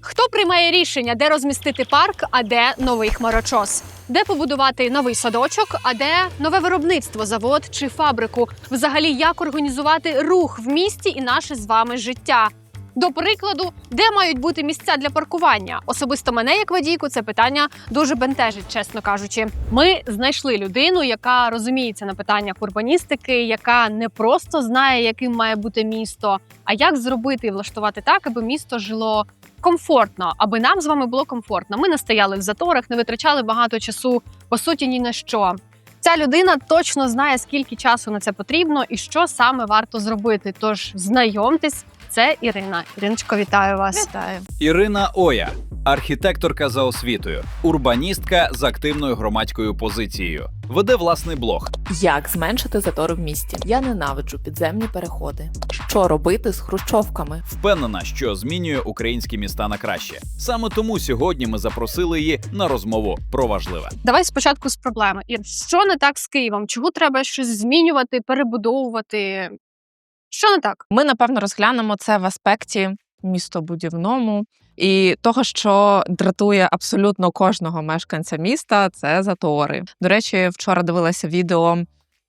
Хто приймає рішення, де розмістити парк, а де новий хмарочос? Де побудувати новий садочок, а де нове виробництво, завод чи фабрику? Взагалі, як організувати рух в місті і наше з вами життя? До прикладу, де мають бути місця для паркування? Особисто мене, як водійку, це питання дуже бентежить, чесно кажучи. Ми знайшли людину, яка розуміється на питаннях урбаністики, яка не просто знає, яким має бути місто, а як зробити і влаштувати так, аби місто жило комфортно, аби нам з вами було комфортно. Ми не стояли в заторах, не витрачали багато часу, по суті, ні на що. Ця людина точно знає, скільки часу на це потрібно і що саме варто зробити. Тож знайомтесь, це Ірина. Іриночко, вітаю вас. Вітаю. Ірина Оя, архітекторка за освітою, урбаністка з активною громадською позицією. Веде власний блог. Як зменшити затори в місті? Я ненавиджу підземні переходи. Що робити з хрущовками? Впевнена, що змінює українські міста на краще. Саме тому сьогодні ми запросили її на розмову про важливе. Давай спочатку з проблеми. Ір, що не так з Києвом? Чого треба щось змінювати, перебудовувати? Що не так? Ми напевно розглянемо це в аспекті містобудівному і того, що дратує абсолютно кожного мешканця міста, це затори. До речі, вчора дивилася відео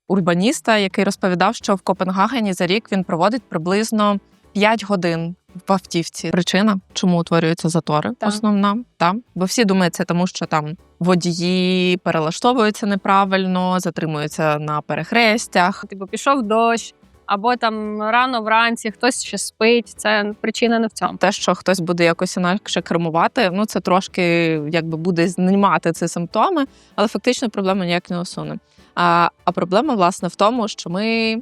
урбаніста, який розповідав, що в Копенгагені за рік він проводить приблизно 5 годин в автівці. Причина, чому утворюються затори, Так. основна та бо всі думають, це тому, що там водії перелаштовуються неправильно, затримуються на перехрестях. Типу, пішов дощ, або там рано вранці хтось ще спить. Це причина не в цьому. те, що хтось буде якось інакше кермувати, ну це трошки якби буде знімати ці симптоми, але фактично проблему ніяк не усуне. А, а проблема власне в тому, що ми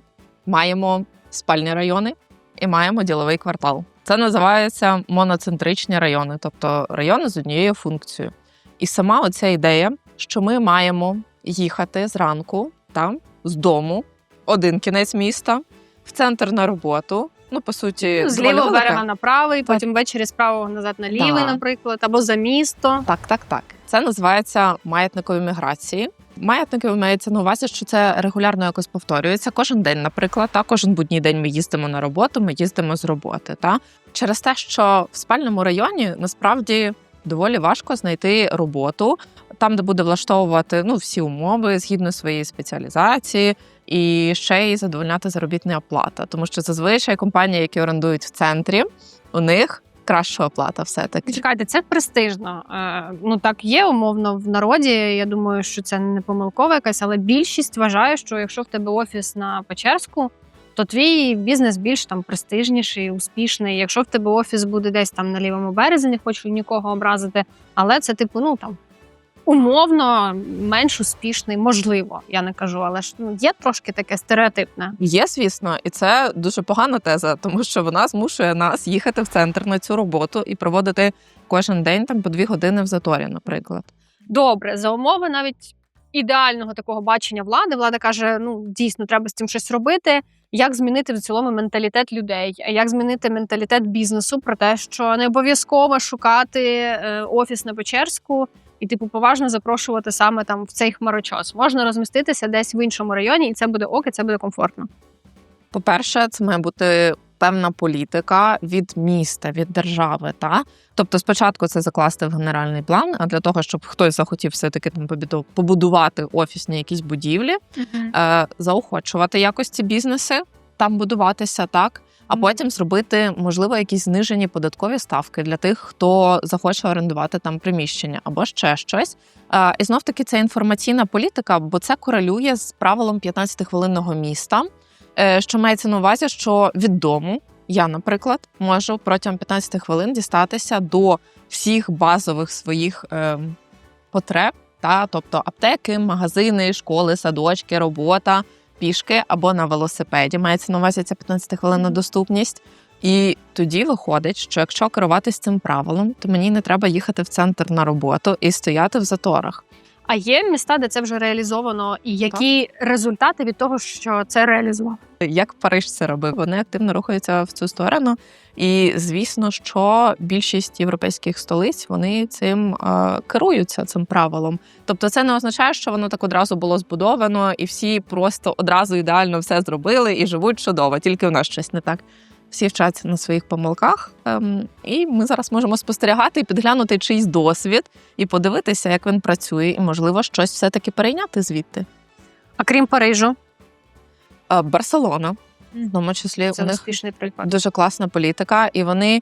маємо спальні райони і маємо діловий квартал. Це називається моноцентричні райони, тобто райони з однією функцією. І сама оця ідея, що ми маємо їхати зранку там з дому, один кінець міста, в центр на роботу. Ну, по суті, Ну, з лівого берега на правий, Так. потім ввечері з правого назад на лівий, Так. наприклад, або за місто. Так, так, так. Це називається маятникові міграції. Маятники мається на увазі, що це регулярно якось повторюється. Кожен день, наприклад, та кожен будній день ми їздимо на роботу, ми їздимо з роботи. Та через те, що в спальному районі насправді доволі важко знайти роботу там, де буде влаштовувати ну всі умови згідно своєї спеціалізації, і ще й задовольняти заробітна оплата. Тому що зазвичай компанії, які орендують в центрі, у них краща оплата, все таки. Чекайте, це престижно. Е, ну так є умовно в народі. Я думаю, що це не помилкова якась, але більшість вважає, що якщо в тебе офіс на Печерську, то твій бізнес більш там престижніший, успішний. Якщо в тебе офіс буде десь там на лівому березі, не хочу нікого образити, але це типу, ну там. Умовно менш успішний, можливо, я не кажу, але ж ну є трошки таке стереотипне. Є, звісно, і це дуже погана теза, тому що вона змушує нас їхати в центр на цю роботу і проводити кожен день там по дві години в заторі, наприклад. Добре, за умови навіть ідеального такого бачення влади. Влада каже: ну дійсно треба з цим щось робити. Як змінити в цілому менталітет людей? Як змінити менталітет бізнесу про те, що не обов'язково шукати е, офіс на Печерську і типу поважно запрошувати саме там в цей хмарочос. Можна розміститися десь в іншому районі, і це буде ок, і це буде комфортно. По-перше, це має бути певна політика від міста, від держави. Та тобто, спочатку це закласти в генеральний план. А для того, щоб хтось захотів все таки там побудувати офісні якісь будівлі, е, заохочувати якості бізнеси, там будуватися так. А потім зробити, можливо, якісь знижені податкові ставки для тих, хто захоче орендувати там приміщення або ще щось. І знов таки це інформаційна політика, бо це корелює з правилом 15-хвилинного міста, е, що мається на увазі, що від дому я, наприклад, можу протягом 15 хвилин дістатися до всіх базових своїх е, потреб, та тобто аптеки, магазини, школи, садочки, робота, пішки або на велосипеді. Мається на увазі ця 15 хвилинна доступність. І тоді виходить, що якщо керуватись цим правилом, то мені не треба їхати в центр на роботу і стояти в заторах. А є міста, де це вже реалізовано, і які результати від того, що це реалізував? Як Париж це робив? Вони активно рухаються в цю сторону. І звісно, що більшість європейських столиць вони цим е, керуються цим правилом. Тобто, це не означає, що воно так одразу було збудовано, і всі просто одразу ідеально все зробили і живуть чудово. Тільки в нас щось не так. Всі вчаться на своїх помилках. Ем, і ми зараз можемо спостерігати і підглянути чийсь досвід і подивитися, як він працює, і можливо щось все-таки перейняти звідти. А крім Парижу, Е, Барселона, в тому числі це у них приклад. дуже класна політика, і вони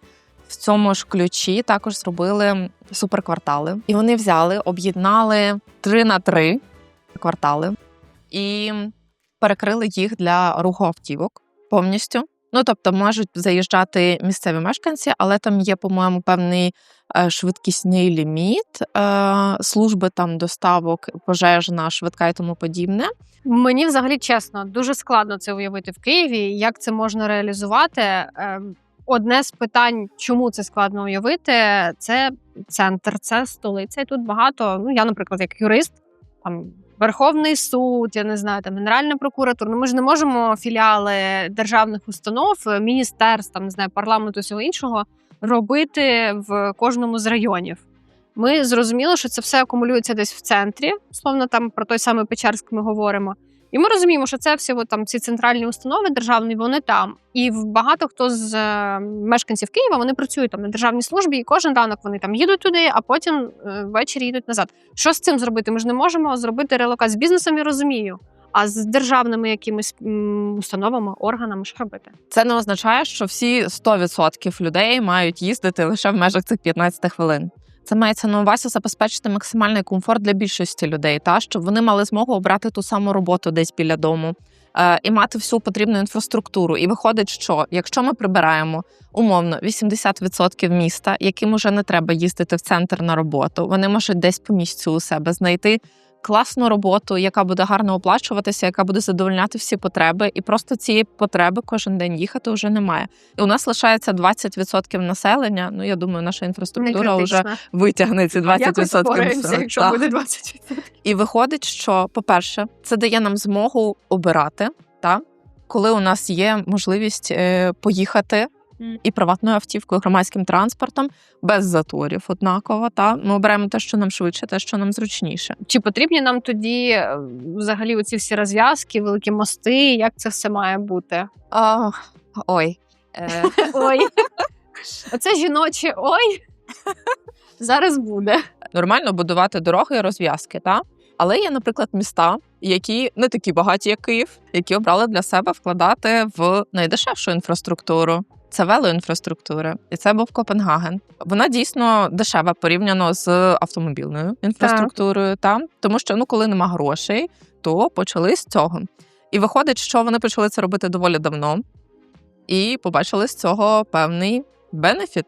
в цьому ж ключі також зробили суперквартали. І вони взяли, об'єднали три на три квартали і перекрили їх для руху автівок повністю. Ну тобто можуть заїжджати місцеві мешканці, але там є, по-моєму, певний е, швидкісний ліміт, е, служби там доставок, пожежна, швидка і тому подібне. Мені взагалі чесно дуже складно це уявити в Києві. Як це можна реалізувати? Ем, Одне з питань, чому це складно уявити, це центр, це столиця. І тут багато. Ну я, наприклад, як юрист, там Верховний суд, я не знаю, там Генеральна прокуратура. Ну ми ж не можемо філіали державних установ, міністерств, там не знаю, парламенту всього іншого робити в кожному з районів. Ми зрозуміли, що це все акумулюється десь в центрі, словно там про той самий Печерськ ми говоримо. І ми розуміємо, що це всі от, там ці центральні установи державні, вони там. І багато хто з е, мешканців Києва вони працюють там на державній службі, і кожен ранок вони там їдуть туди, а потім е, ввечері їдуть назад. Що з цим зробити? Ми ж не можемо зробити релокацію. З бізнесом я розумію. А з державними якимись установами, органами, що робити? Це не означає, що всі 100% людей мають їздити лише в межах цих 15 хвилин. Це мається на увазі забезпечити максимальний комфорт для більшості людей, та щоб вони мали змогу обрати ту саму роботу десь біля дому е, і мати всю потрібну інфраструктуру. І виходить, що якщо ми прибираємо умовно 80% міста, яким уже не треба їздити в центр на роботу, вони можуть десь по місцю у себе знайти класну роботу, яка буде гарно оплачуватися, яка буде задовольняти всі потреби, і просто цієї потреби кожен день їхати вже немає. І у нас лишається 20% населення. Ну я думаю, наша інфраструктура вже витягне ці 20% Якось впораємося, якщо Так. буде 20%. І виходить, що, по-перше, це дає нам змогу обирати, та? коли у нас є можливість е, поїхати. І приватною автівкою, громадським транспортом, без заторів, однаково. Та? Ми обираємо те, що нам швидше, те, що нам зручніше. Чи потрібні нам тоді е, взагалі оці всі розв'язки, великі мости? Як це все має бути? А, ой. Е, Ой, оце жіноче ой. Зараз буде. нормально будувати дороги і розв'язки, та? Але є, наприклад, міста, які не такі багаті, як Київ, які обрали для себе вкладати в найдешевшу інфраструктуру. Це велоінфраструктура, і це був Копенгаген. Вона дійсно дешева порівняно з автомобільною інфраструктурою, та тому що ну, коли нема грошей, то почали з цього. І виходить, що вони почали це робити доволі давно, і побачили з цього певний бенефіт.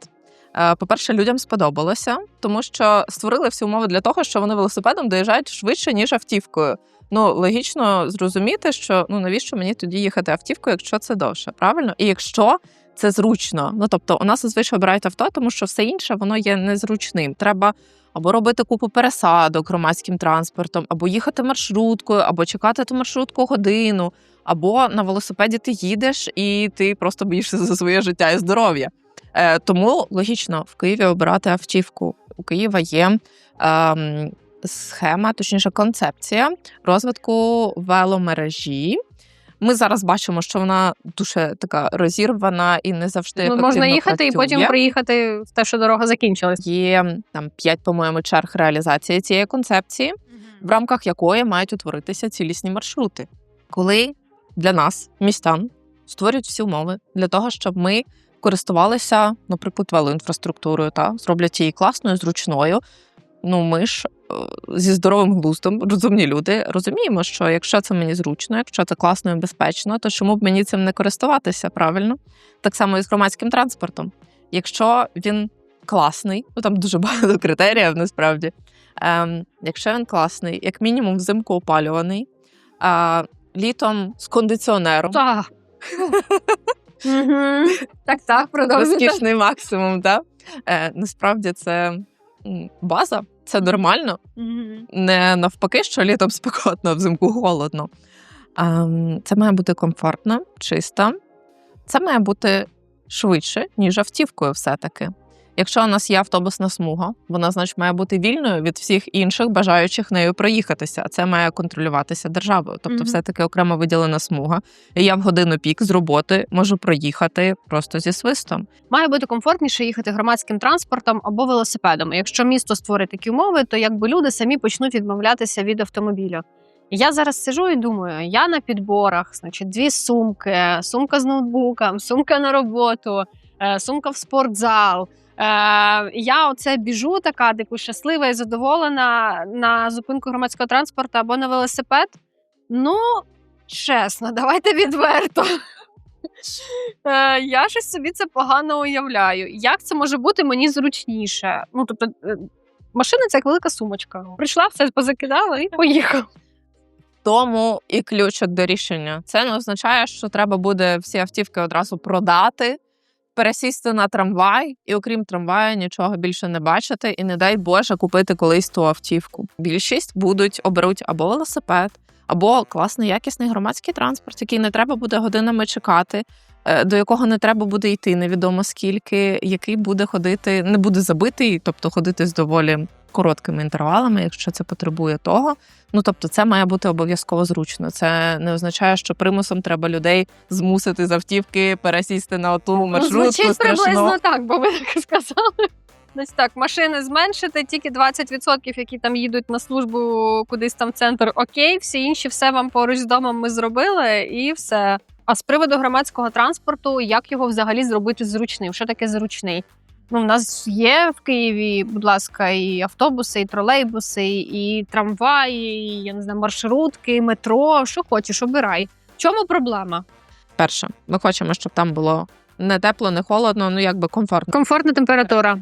Е, По-перше, людям сподобалося, тому що створили всі умови для того, що вони велосипедом доїжджають швидше, ніж автівкою. Ну, логічно зрозуміти, що ну навіщо мені тоді їхати автівкою, якщо це довше, правильно? І якщо це зручно. Ну тобто, у нас зазвичай обирають авто, тому що все інше воно є незручним. Треба або робити купу пересадок громадським транспортом, або їхати маршруткою, або чекати ту маршрутку годину, або на велосипеді ти їдеш і ти просто боїшся за своє життя і здоров'я. Е, тому логічно в Києві обирати автівку. У Києва є ем, схема, точніше, концепція розвитку веломережі. Ми зараз бачимо, що вона дуже така розірвана і не завжди Ну, можна їхати і потім приїхати в те, що дорога закінчилась. Є там п'ять, по-моєму, черг реалізації цієї концепції, в рамках якої мають утворитися цілісні маршрути, коли для нас, містян, створюють всі умови для того, щоб ми користувалися, наприклад, велоінфраструктурою та зроблять її класною, зручною. Ну, ми ж е, зі здоровим глуздом, розумні люди, розуміємо, що якщо це мені зручно, якщо це класно і безпечно, то чому б мені цим не користуватися, правильно? Так само і з громадським транспортом. Якщо він класний, ну там дуже багато критеріїв насправді. Ем, якщо він класний, як мінімум взимку опалюваний, а літом з кондиціонером, Так, так, так, продовжуйте. розкішний максимум, так? Е, насправді це база, це нормально. Мгм. Не навпаки, що літом спекотно, а взимку холодно. Ем, Це має бути комфортно, чисто. Це має бути швидше, ніж автівкою, все-таки. Якщо у нас є автобусна смуга, вона значить має бути вільною від всіх інших бажаючих нею проїхатися. А це має контролюватися державою. Тобто, Мгм. все таки окремо виділена смуга. І я в годину пік з роботи можу проїхати просто зі свистом. Має бути комфортніше їхати громадським транспортом або велосипедом. Якщо місто створить такі умови, то якби люди самі почнуть відмовлятися від автомобіля. Я зараз сижу і думаю: я на підборах, значить, дві сумки, сумка з ноутбуком, сумка на роботу, е, сумка в спортзал. Е, я оце біжу, така типу щаслива і задоволена на зупинку громадського транспорту або на велосипед. Ну, чесно, давайте відверто. Е, я щось собі це погано уявляю. Як це може бути мені зручніше? Ну, тобто, е, машина це як велика сумочка. Прийшла, все позакидала і поїхала. Тому і ключик до рішення. Це не означає, що треба буде всі автівки одразу продати, пересісти на трамвай, і окрім трамваю, нічого більше не бачити, і не дай Боже купити колись ту автівку. Більшість будуть оберуть або велосипед, або класний якісний громадський транспорт, який не треба буде годинами чекати. е, До якого не треба буде йти, невідомо скільки, який буде ходити, не буде забитий, тобто ходити з доволі короткими інтервалами, якщо це потребує того. Ну тобто, це має бути обов'язково зручно. Це не означає, що примусом треба людей змусити з автівки пересісти на оту маршрутку. Ну, Звучить страшно. приблизно так, бо ви так сказали. Десь так, машини зменшити, тільки 20%, які там їдуть на службу кудись там в центр. Окей, всі інші, все вам поруч з домом ми зробили, і все. А з приводу громадського транспорту, як його взагалі зробити зручним? Що таке зручний? Ну, в нас є в Києві, будь ласка, і автобуси, і тролейбуси, і трамваї, і я не знаю, маршрутки, і метро. Що хочеш, обирай. В чому проблема? Перше, ми хочемо, щоб там було не тепло, не холодно, ну якби комфортно. Комфортна температура.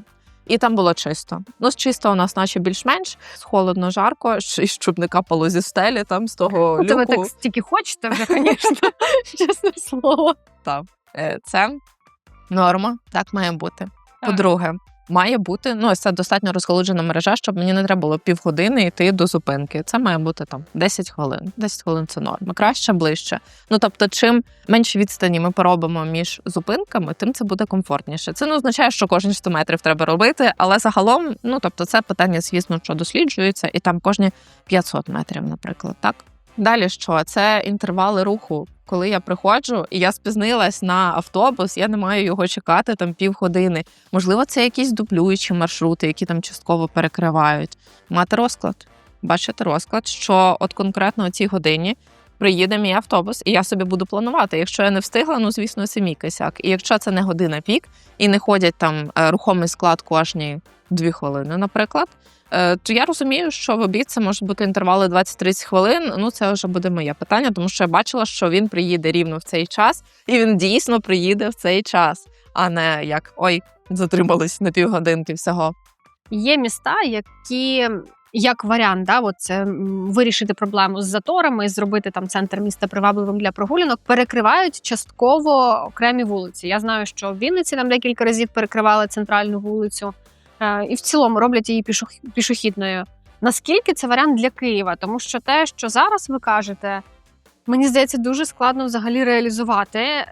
І там було чисто. Ну, з чисто у нас, наче більш-менш, холодно, жарко, і щоб не капало зі стелі, там з того Ну, ви так стільки хочете вже, звісно, чесне слово. Е, Це норма, так має бути. По-друге, має бути ну це достатньо розголуджена мережа, щоб мені не треба було півгодини йти до зупинки. Це має бути там 10 хвилин. 10 хвилин це норма. Краще ближче. Ну тобто, чим менше відстані ми поробимо між зупинками, тим це буде комфортніше. Це не означає, що кожні 100 метрів треба робити, але загалом, ну тобто, це питання, звісно, що досліджується, і там кожні 500 метрів, наприклад, так. Далі що? Це інтервали руху. Коли я приходжу і я спізнилась на автобус, я не маю його чекати там півгодини. Можливо, це якісь дублюючі маршрути, які там частково перекривають. Мати розклад, бачити розклад, що от конкретно о цій годині приїде мій автобус, і я собі буду планувати. Якщо я не встигла, ну звісно, це мій косяк. І якщо це не година пік і не ходять там е, рухомий склад кожні дві хвилини, наприклад. Е, То я розумію, що в обід це можуть бути інтервали 20-30 хвилин. Ну це вже буде моє питання, тому що я бачила, що він приїде рівно в цей час, і він дійсно приїде в цей час, а не як ой, затримались на півгодинки всього. Є міста, які. Як варіант, да, от вирішити проблему з заторами, зробити там центр міста привабливим для прогулянок, перекривають частково окремі вулиці. Я знаю, що в Вінниці нам декілька разів перекривали центральну вулицю, і в цілому роблять її пішох- пішохідною. Наскільки це варіант для Києва? Тому що те, що зараз ви кажете, мені здається, дуже складно взагалі реалізувати. Е,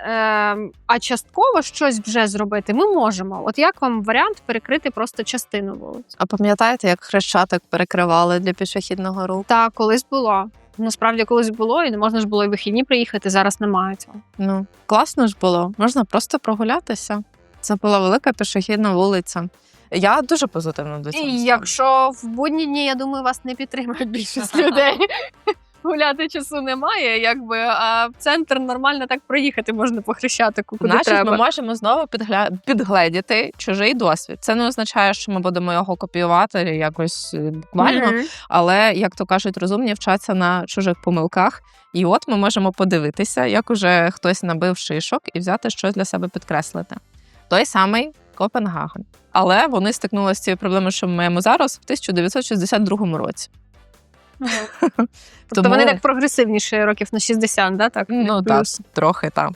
а частково щось вже зробити ми можемо. От як вам варіант перекрити просто частину вулиць? А пам'ятаєте, як хрещатик перекривали для пішохідного руху? Так, колись було. Насправді колись було, і не можна ж було і вихідні приїхати. Зараз немає цього. Ну класно ж було. Можна просто прогулятися. Це була велика пішохідна вулиця. Я дуже позитивно до цього. І якщо в будні дні, я думаю, вас не підтримують більшість людей. Гуляти часу немає, якби а в центр нормально так проїхати можна по хрещатику, куди Значить, треба. ми можемо знову підгля... підгледіти чужий досвід. Це не означає, що ми будемо його копіювати якось е, буквально, Мгм. але як то кажуть, розумні вчаться на чужих помилках. І от ми можемо подивитися, як уже хтось набив шишок і взяти щось для себе підкреслити. Той самий Копенгаген. Але вони стикнулися з цією проблемою, що ми маємо зараз в 1962 році. Тобто Тому- вони так прогресивніші років на 60, да? так? Ну так, трохи там.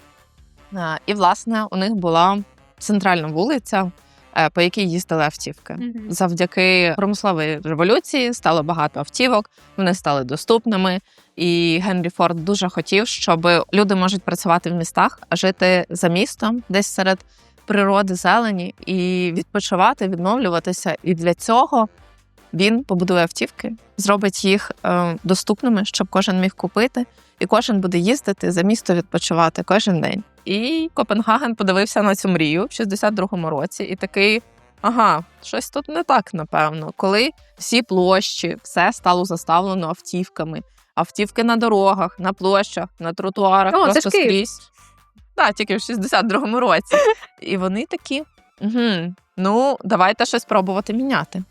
І, власне, у них була центральна вулиця, е, по якій їздили автівки. Завдяки промисловій революції стало багато автівок, вони стали доступними. І Генрі Форд дуже хотів, щоб люди можуть працювати в містах, а жити за містом, десь серед природи, зелені і відпочивати, відновлюватися. І для цього він побудує автівки, зробить їх е, доступними, щоб кожен міг купити, і кожен буде їздити за місто відпочивати кожен день. І Копенгаген подивився на цю мрію в 62-му році і такий. Ага, щось тут не так, напевно. Коли всі площі, все стало заставлено автівками. Автівки на дорогах, на площах, на тротуарах, О, це просто скрізь. Так, тільки в 62-му році. І вони такі: угу, ну, давайте щось пробувати міняти.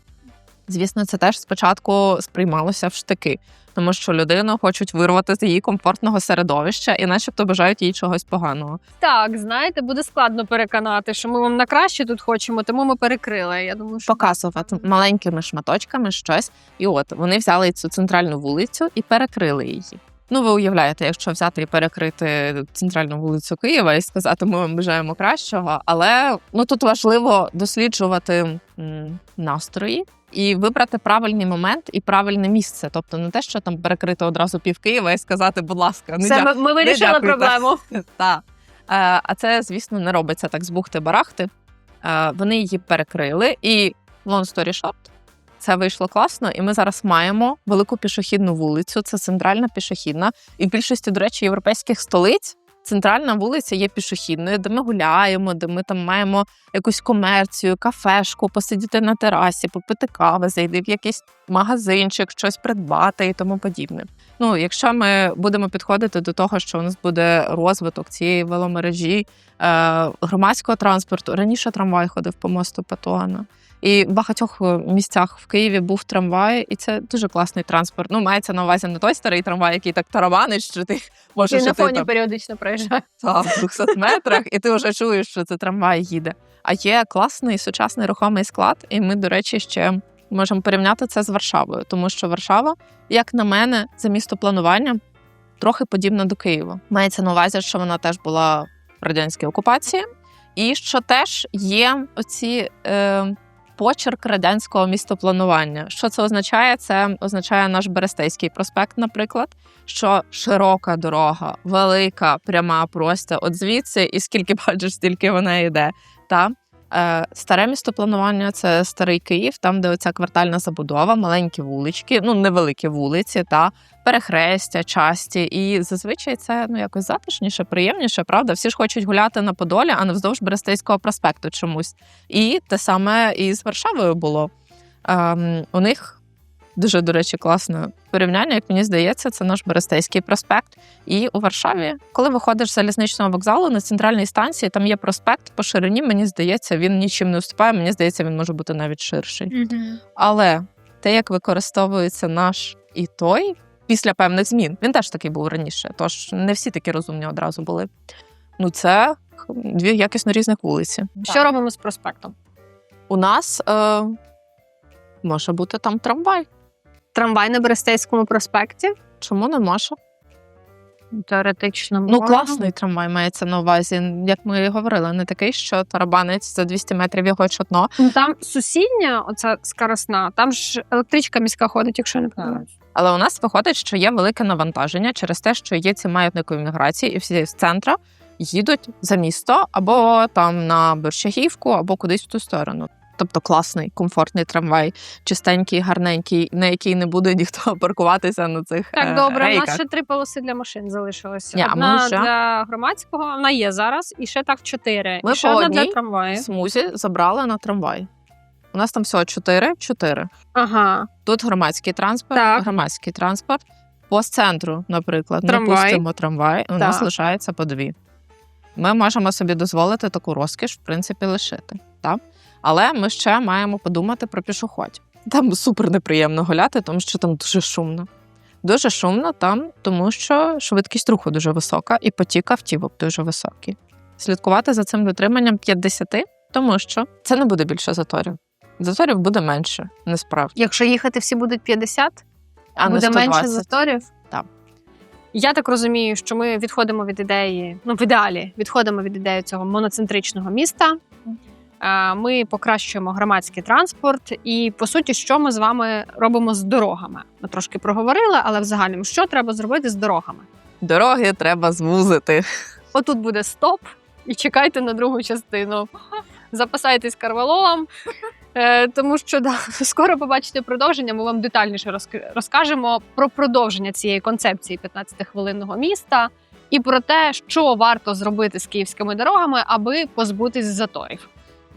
Звісно, це теж спочатку сприймалося в штики, тому що людину хочуть вирвати з її комфортного середовища і начебто бажають їй чогось поганого. Так, знаєте, буде складно переконати, що ми вам на краще тут хочемо, тому ми перекрили. Я думаю, що показувати маленькими шматочками щось. І от вони взяли цю центральну вулицю і перекрили її. Ну, ви уявляєте, якщо взяти і перекрити центральну вулицю Києва і сказати, ми вам бажаємо кращого. Але ну тут важливо досліджувати м, настрої і вибрати правильний момент і правильне місце. Тобто не те, що там перекрити одразу пів Києва і сказати, будь ласка, ну Все, ми, ми вирішили дякуйте. проблему. так. Е, А це, звісно, не робиться так з бухти-барахти. Е, Вони її перекрили, і long story short, це вийшло класно, і ми зараз маємо велику пішохідну вулицю. Це центральна пішохідна. І в більшості, до речі, європейських столиць центральна вулиця є пішохідною, де ми гуляємо, де ми там маємо якусь комерцію, кафешку, посидіти на терасі, попити кави, зайти в якийсь магазинчик, щось придбати і тому подібне. Ну, якщо ми будемо підходити до того, що у нас буде розвиток цієї веломережі е, громадського транспорту, раніше трамвай ходив по мосту Патуана. І в багатьох е, місцях в Києві був трамвай, і це дуже класний транспорт. Ну, мається на увазі не той старий трамвай, який так тарабанить, що ти можеш І на фоні там, періодично проїжджає. в 200 метрах, і ти вже чуєш, що це трамвай їде. А є класний сучасний рухомий склад, і ми, до речі, ще можемо порівняти це з Варшавою, тому що Варшава, як на мене, за місто планування трохи подібна до Києва. Мається на увазі, що вона теж була в радянській окупації, і що теж є оці. Е, Почерк радянського містопланування. Що це означає? Це означає наш Берестейський проспект, наприклад, що широка дорога, велика, пряма, просто от звідси, і скільки бачиш, стільки вона йде. Та е, місто планування це старий Київ, там, де оця квартальна забудова, маленькі вулички, ну невеликі вулиці, та перехрестя, часті. І зазвичай це ну якось затишніше, приємніше, правда? Всі ж хочуть гуляти на Подолі, а не вздовж Берестейського проспекту чомусь. І те саме і з Варшавою було. Ем, у них дуже, до речі, класне порівняння, як мені здається, це наш Берестейський проспект. І у Варшаві, коли виходиш з залізничного вокзалу на центральній станції, там є проспект по ширині. Мені здається, він нічим не уступає. Мені здається, він може бути навіть ширший. Але те, як використовується наш і той після певних змін, він теж такий був раніше. Тож не всі такі розумні одразу були. Ну, це дві якісно різних вулиці. Що робимо з проспектом? У нас е, може бути там трамвай. Трамвай на Берестейському проспекті. Чому не може? Теоретично. Ну, можна. класний трамвай мається на увазі. Як ми і говорили, не такий, що тарабанець за 200 метрів його чутно. Ну, Там сусідня, оця скоросна, там ж електричка міська ходить, якщо не помиляюсь. Але у нас виходить, що є велике навантаження через те, що є ці маятникові міграції, і всі з центра їдуть за місто або там на Борщагівку, або кудись в ту сторону. Тобто класний, комфортний трамвай, чистенький, гарненький, на який не буде ніхто паркуватися на цих Так, е, добре, у нас ще три полоси для машин залишилося. Ні, ми Одна вже- для громадського, вона є зараз, і ще так чотири. Ми і ще по одна для трамваю. смузі забрали на трамвай. У нас там всього 4, 4. Ага. Тут громадський транспорт, Так. громадський транспорт. По центру, наприклад, Трамвай. не пустимо трамвай, у нас лишається по дві. Ми можемо собі дозволити таку розкіш, в принципі, лишити. Так? Але ми ще маємо подумати про пішоходів. Там супер неприємно гуляти, тому що там дуже шумно. Дуже шумно там, тому що швидкість руху дуже висока і потік автівок дуже високий. Слідкувати за цим дотриманням 50, тому що це не буде більше заторів. Заторів буде менше, насправді. Якщо їхати всі будуть 50, А буде не 120. менше заторів. Так. Я так розумію, що ми відходимо від ідеї, ну в ідеалі відходимо від ідеї цього моноцентричного міста. Е, Ми покращуємо громадський транспорт, і по суті, що ми з вами робимо з дорогами? Ми трошки проговорили, але в загальному що треба зробити з дорогами? Дороги треба звузити. Отут буде стоп, і чекайте на другу частину. Запасайтесь карвалолом, е, тому що да, скоро побачите продовження. Ми вам детальніше розкажемо про продовження цієї концепції 15-хвилинного міста і про те, що варто зробити з київськими дорогами, аби позбутись заторів.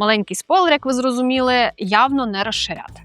Маленький спойлер, як ви зрозуміли, явно не розширяти.